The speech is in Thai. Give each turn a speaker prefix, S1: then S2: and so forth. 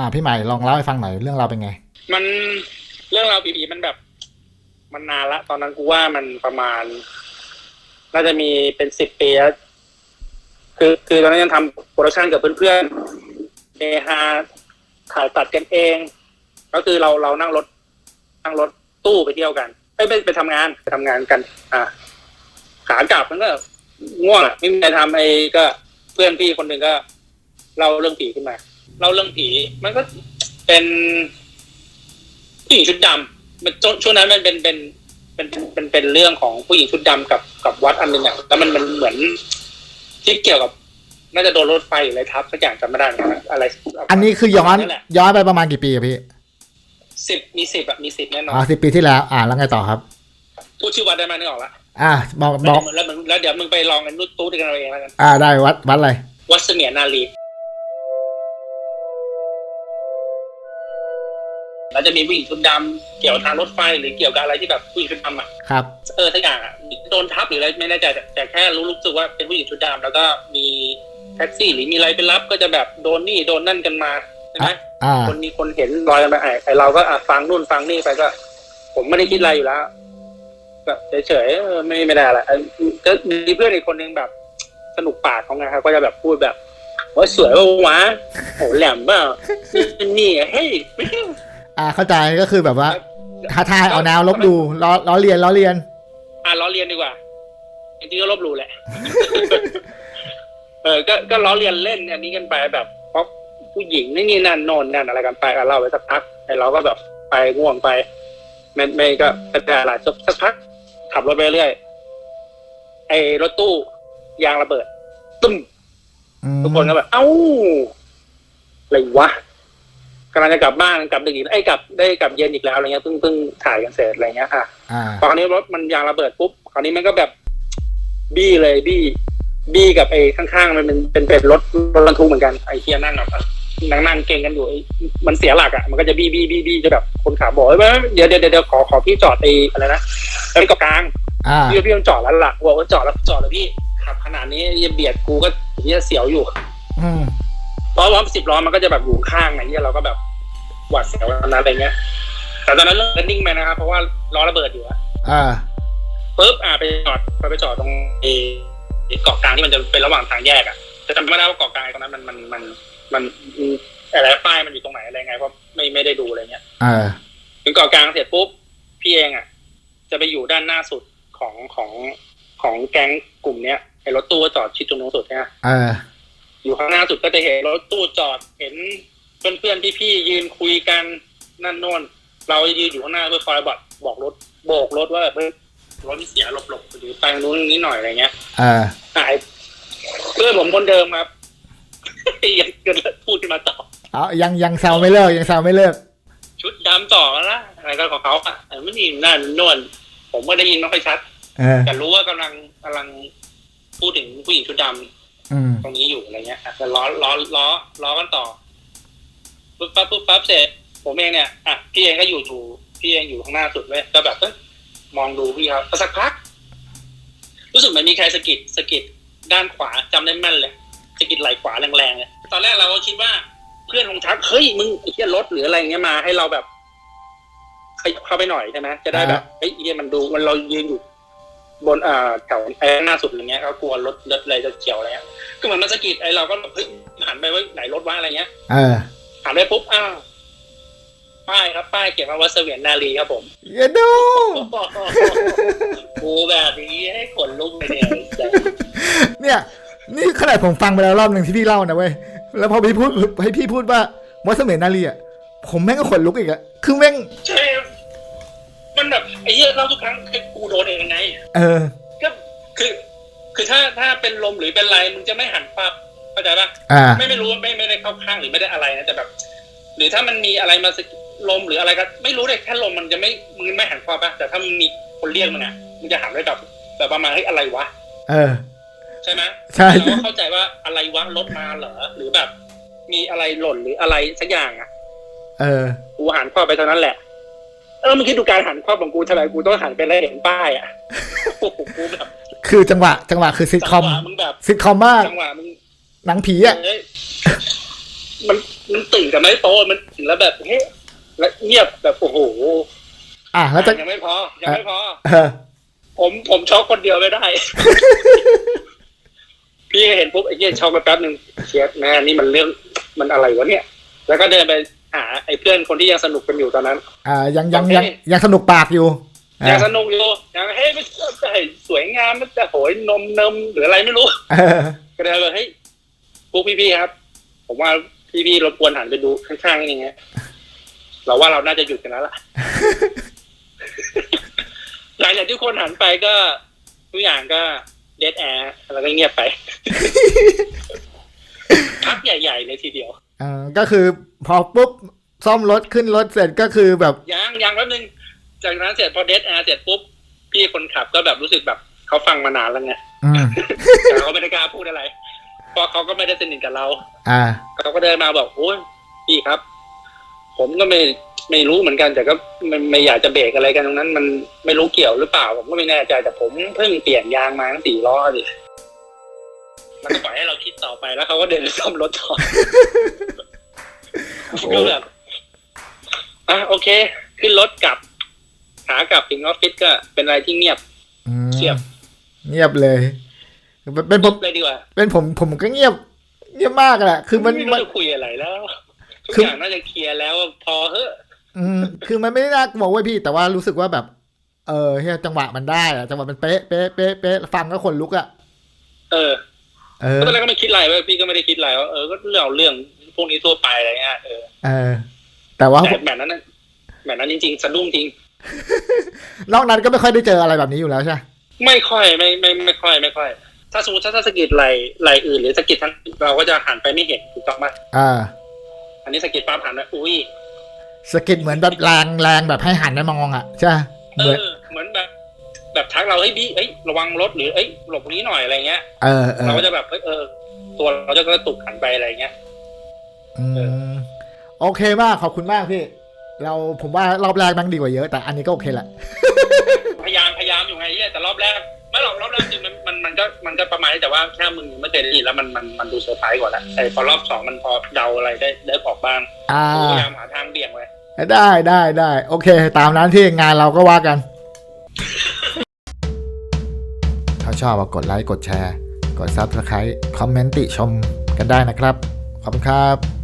S1: อ่าพี่ใหม่ลองเล่าให้ฟังหน่อยเรื่องเราวเป็นไง
S2: มันเรื่องราวผีๆมันแบบ มันนานละ ตอนนั้นกูว่ามันประมาณ น่าจะมีเป็นสิบปีแล้วคือคือตอนนั้นยังทำโปรดักชันกับเพื่อนๆเอฮาถ่ายตัดกันเอง ก็คือเราเรานั่งรถนั่งรถตู้ไปเที่ยวกันเอ้ยไปไปทำงานไปทำงานกัน อ่าขากลับมันก็ง่วงอะไม่มีอะไรทำไอ้ก็เพื่อนพี่คนหนึ่งก็เล่าเรื่องผีขึ้นมา เล่าเรื่องผี มันก็เป็นผู้หญิงชุดดำมันช่วงนั้นมันเป็นเป็นเป็นเป็นเป็นเรื่องของผู้หญิงชุดดำกับกับวัดอันหนึงอะแล้วมันมันเหมือนที่เกี่ยวกับ น่าจะโดนรถไฟหรืออะไรทับสักอย่างจำไม่ได้เหมือนกันอะไร
S1: อันนี้คือย้อน
S2: แหละ
S1: ย้อนไปประมาณกี่ปีอะพี่
S2: สิบมีสิบอะมีสิบแน่นอน
S1: อ่าสิบปีที่แล้ว อ่าแล้วไงต่อครับ
S2: พูดชื่อวัดได้ไหมนึกออกละ
S1: อ่าบอกบอก
S2: แล้วมึงแล้วเดี๋ยวมึงไปลองกันนุดตู้ด้วยกันเอาเองแล้วกัน
S1: อ่าได้วัดวัดอะไร
S2: วัดเสมียนารี แล้วจะมีผู้หญิงชุดดำเกี่ยวกับทางรถไฟหรือเกี่ยวกับอะไรที่แบบผู้หญิงชุดดำอะ
S1: ครับ
S2: เออทักอย่างอะโดนทับหรืออะไรไม่แน่ใจแต่แต่แค่รู้รู้สึกว่าเป็นผู้หญิงชุดดำแล้วก็มีแท็กซี่หรือมีอะไรไปรับก็จะแบบโดนนี่โดนนั่นกันมาใช่ไหม
S1: อ่า
S2: คนมีคนเห็นรอยกันไปไอ้ไอเราก็อะฟังนู่นฟังนี่ไปก็ ผมไม่ได้คิดอะไรอยู่แล้วแบบเฉยๆเออไม่ไม่ได้อะไรเออก็มีเพื่อนอีกคนนึงแบบ สนุกปากเขาไงครับก็จะแบบพูดแบบว่าสวยว่าวะโหแหลมเปล่านี่นี่เฮ้ย
S1: อ่าเข้าใจก็คือแบบว่าท้าทายเอาแนวลบดูล้อล้อเลียนล้อเลียน
S2: อะล้อเลียนดีกว่าจริงๆก็ลบหลู่แหละ เออ ก็ก็ล้อเลียนเล่นอันนี้กันไปแบบเพราะผู้หญิงนี่นี่นั่นโน่นนั่นอะไรกันไปอะเล่าไปสักพักไอ้เราก็แบบไปง่วงไปไม่ไม่ก็กระจายหลายสักสักพัก ขับรถไปเรื่อยไอ้รถตู้ยางระเบิด ตึ้ม
S1: อืม
S2: ทุกคนก็แบบ เอ้าอะไรวะ กำลังจะกลับบ้านกลับดึกอีกไอ้ยกลับได้กลับเย็นอีกแล้วอะไรเงี้ยเพิ่งเพิ่งถ่ายกันเสร็จอะไรเงี้ยอะ
S1: อ่า
S2: พอคราวนี้รถมันยางระเบิดปุ๊บคราวนี้มันก็แบบบี้เลยบี้บี้กับไอ้ข้างๆมันเป็นเป็นเป็นรถรถบรรทุกเหมือนกันไอ้เคียนั่งแบบนั่งนั่งเก่งกันอยู่ไอ้มันเสียหลักอะมันก็จะบี้บี้บี้บี้จะแบบคนขับบอกเอ้ยเดี๋ยวเดี๋ยวเดี๋ยวขอขอพี่จอดไอ้อะไรนะไอ้เกาะกลาง
S1: อ่า
S2: พี่พี่ต้องจอดแล้วล่ะบอกว่าจอดแล้วจอดแล้วพี่ขับขนาดนี้อย่าเบียดกูก็เนี่ยเสียวอยู่
S1: อืม
S2: เพราะว่าสิบล้อมันก็จะแบบอยู่ข้างไงเนี่ยเราก็แบบหวาดเสียวตอนนั้นอะไรเงี้ย แต่ตอนนั้นเริ่มนิ่งไปนะครับ เพราะว่าล้อระเบิดอยู่อะ
S1: อ่า
S2: ปุ๊บอ่าไปจอดไปไปจอดตรงไอ้ไอ้เกาะกลางที่มันจะเป็นระหว่างทางแยกอะจะจำไม่ได้ว่าเกาะกลางตรงนั้นมันมันมันมันมันอะไรป้ายมันอยู่ตรงไหนอะไรไงเพราะไม่ไม่ได้ดูอะไรเงี้ย
S1: อ่า
S2: ถึงเกาะกลางเสร็จปุ๊บพี่เองอะจะไปอยู่ด้านหน้าสุดของของของแก๊งกลุ่มเนี้ยไอ้รถตู้ก็จอดชิดตรงนู้นสุดใช่ไหม
S1: อ่า
S2: อยู่ข้างหน้าสุดก็จะเห็นรถตู้จอดเห็นเพื่อนๆพี่ๆยืนคุยกันนั่นโน่นเรายืนอยู่ข้างหน้าเพื่อคอยบอกบอกรถโบกรถว่าแบบเฮ้ยรถเสียหลบๆหรือไปทางนู้นนี้หน่อยอะไรเงี้ย
S1: อ่า
S2: หายเพื่อนผมคนเดิมครับยังเกิดพูดขึ้นมาต่อ
S1: เอายังยังแซวไม่เลิกยังแซวไม่เลิก
S2: ชุดดำต่อแล้วนะอะไรก็ของเขาอะแต่ไม่ได้ยินนั่นโน่นผมก็ได้ยินไม่ค่อยชัด
S1: เออ
S2: แต่รู้ว่ากำลังกำลังพูดถึงผู้หญิงชุดดำ
S1: อืม
S2: ตรงนี้อยู่อะไรเงี้ยอะแต่ล้อล้อล้อล้อกันต่อปุ๊บปั๊บปุ๊บปั๊บเสร็จผมเองเนี่ยอะพี่เองก็อยู่ถูพี่เองอยู่ข้างหน้าสุดเว้ยก็แบบเอ้ยมองดูพี่ครับสักพักรู้สึกเหมือนมีใครสะกิดสะกิดด้านขวาจำได้แม่นเลยสะกิดไหล่ขวาแรงๆเลยตอนแรกเราก็คิดว่าเพื่อนคงทักเฮ้ยมึงไอ้เหี้ยรถหรืออะไรเงี้ยมาให้เราแบบขยับเข้าไปหน่อยใช่ไหมจะได้แบบเฮ้ยไอ้เหี้ยมันดูมันเรายืนอยู่ บนอ่าแถวไอ้หน้าสุดอะไรเงี้ยก็กลัวรถรถอะไรจะเฉียวอะไรเงี้ยคือเหมือนมันสะกิดไอ้เราก็แบบเฮ้ยหันไปว่าไหนรถวะอะไรเงี้ย
S1: เออ
S2: หันไปปุ๊บอ้าวป้ายครับป้ายเขียนว่าวัดเสวียนนารีครับผม
S1: อย่าดู
S2: กูแบบนี้ให้ขนลุกเลยเนี่ย
S1: เนี่ย นี่ขนาดผมฟังไปแล้วรอบหนึ่งที่พี่เล่านะเว้ยแล้วพอพี่พูดให้พี่พูดว่าวัดเสมียนนารีอะผมแม่งก็ขนลุกอีกอะคือแม่ง
S2: ใช่ มันแบบไอ้เหี้ยเราทุกครั้งคือกูโดนเองไง
S1: เออ
S2: ก็คือ คือถ้าถ้าเป็นลมหรือเป็นไรมึงจะไม่หันปั๊บเข้าใจปะ
S1: อ่า
S2: ไม่ไม่รู้ว่าไม่ไม่ได้เข้าข้างหรือไม่ได้อะไรนะแต่แบบ หรือถ้ามันมีอะไรมาสะกิดลมหรืออะไรก็ไม่รู้เลยแค่ลมมันจะไม่มึงไม่หันความปะแต่ถ้ามันมีคนเรียกมึงอะมึงจะหันไปแบบแบบประมาณเฮ้ยอะไรวะ
S1: เออ
S2: ใช่ไหม
S1: ใช่
S2: เราก็เข้าใจว่าอะไรวะรถมาเหรอหรือแบบ มีอะไรหล่นหรืออะไรสักอย่างอะ
S1: เออ
S2: กูหันข้อไปเท่านั้นแหละ เออมึงคิดดูการหันข้อของกูทำไมกูต้องหันไปแล้วเห็นป้ายอะโอ้โหกูแบบ
S1: คือจังหวะ จังหวะคือซิทค
S2: จั
S1: อม
S2: งหวะมึงแบบ
S1: ซิทคอมมาก
S2: จังหวะมึง
S1: หนังผีอะ
S2: เอ้ยมันมันตื่นกันไม่โตะมันถึงแล้วแบบเฮ้ยแล้วเงียบแบบโอ้โห
S1: อะแล้วจะ
S2: ยังไม่พอยังไม่พอ
S1: เออ
S2: ผมผมช็อกคนเดียวไม่ได้ พี่เห็นปุ๊บไอ้เหี้ยช็อกไปแป๊บหนึ่งเชียแม่นี่มันเรื่องมันอะไรวะเนี่ย แล้วก็เดินไปหาไอ้เพื่อนคนที่ยังสนุกกันอยู่ตอนนั้น
S1: อ่ายังยัง
S2: โอเค
S1: ยังยังสนุกปากอยู่อะ
S2: ยังสนุกอยู่ยังเฮ้ยมันจะให้สวยงามมันจะโหยนมนมหรืออะไรไม่รู้
S1: เออ
S2: ก็เลยแบบเฮ้ยพวกพี่ๆครับ ผมว่าพี่ๆรบกวนหันไปดูข้างๆนี่ไงเราว่าเราน่าจะหยุดกันแล้วล่ะหลังจากที่คนหันไปก็ทุกอย่างก็เดดแอร์แล้วก็เงียบไปพักใหญ่ ๆ เลยทีเดียว
S1: เออก็คือพอปุ๊บซ่อมรถขึ้นรถเสร็จก็คือแบบ
S2: ยังยังแป๊บนึง จากนั้นเสร็จพอเดดแอร์เสร็จปุ๊บ พี่คนขับก็แบบรู้สึกแบบเขาฟังมานานแล้วไง
S1: อืม
S2: แต่เขาไม่ได้กล้าพูดอะไรเพราะเขาก็ไม่ได้สนิทกับเรา
S1: อ่า
S2: เขาก็เดินมาบอกโอ้ยพี่ครับ ผมก็ไม่ไม่รู้เหมือนกันแต่ก็ไม่ไม่อยากจะเบรกอะไรกันตรงนั้น มันไม่รู้เกี่ยวหรือเปล่า ผมก็ไม่แน่ใจแต่ผมเพิ่งเปลี่ยนยางมาทั้งสี่ล้อดิ แล้วก็ปล่อยให้เราคิดต่อไปแล้วเขาก็เดินไปซ่อมรถต่อก็แบบอะโอเค ขึ้นรถกลับขากลับถึงออฟฟิศก็เป็นอะไรที่เงียบ
S1: อืม
S2: เงียบ
S1: เงียบเลย เป็นผม
S2: เลยดีกว่า
S1: เป็นผมผมก็เงียบ เงียบมากแหละคือมัน
S2: ไม่
S1: มั
S2: รู้
S1: น
S2: จะคุยอะไรแล้วทุก
S1: คือ
S2: อย่างน่าจะเคลียร์แล้วพอเฮ้อะ
S1: อืมคือมันไม่ได้น่ากลัวเว้ยพี่ แต่ว่ารู้สึกว่าแบบ เออเฮียจังหวะมันได้อะจังหวะมันเป๊ะเป๊ะเป๊ะเป๊ะฟังก็ขนลุกอะ
S2: เออ
S1: เออ
S2: ก็ตอนแรกก็ไม่คิดอะไรเว้ยพี่ก็ไม่ได้คิดอะไรว่าเออก็เรื่องเรื่องพวกนี้ทั่วไปอะไรเงี้ยเออ
S1: เออ แต่ว่า
S2: แต่แบบนั้นน่ะแบบนั้นจริงๆสะดุ้งจริง
S1: นอกนั้นก็ไม่ค่อยได้เจออะไรแบบนี้อยู่แล้วใช่ไหม
S2: ไม่ค่อยไม่ไม่ไม่ค่อยไม่ค่อย ถ้าสมมติถ้าถ้าสะกิดไหลไหลอื่นหรือสะกิดทั้งเราก็จะหันไปไม่เห็นถูกต้องไหม
S1: อ่า
S2: อันนี้สะกิดปั๊บหันไปอุ้ย
S1: สะกิดเหมือนแบบแรงแรงแบบให้หันไปมองอะใช่ปะ
S2: เอ
S1: เหมือ
S2: ทักเราเฮ้ยบี้เอ้ยระวังรถหรือเอ้ยหลบนี้หน่อยอะไรเงี้ย
S1: เออเอ
S2: เรา
S1: อ
S2: ก็จะแบบเฮ้ยเออ ตัวเราจะกระตุกหันไปอะไรเงี้ย
S1: อืมโอเคมากขอบคุณมากพี่ เราผมว่ารอบแรกมันดีกว่าเยอะ แต่อันนี้ก็โอเคแหละ
S2: พยายามพยายามอยู่ไงเนี่ยแต่รอบแรกไม่หรอกรอบแรกจริงมันมันมันก็มันก็ประมาณนี้แต่ว่าแค่มึงไม่เคยได้ยินแล้วมันมันมันดูเซอร์ไพรส์กว่าแหละแต่พอรอบสองมันพอเดาอะไรได้ได้ออกบ้าง
S1: อ่า
S2: พยายามหาทางเบี่ยงไว้
S1: ได้ได้ได้โอเค ตามนั้นที่งานเราก็ว่ากัน ถ้าชอบก็กดไลค์กดแชร์ กด Subscribe คอมเมนต์ติชมกันได้นะครับ ขอบคุณครับ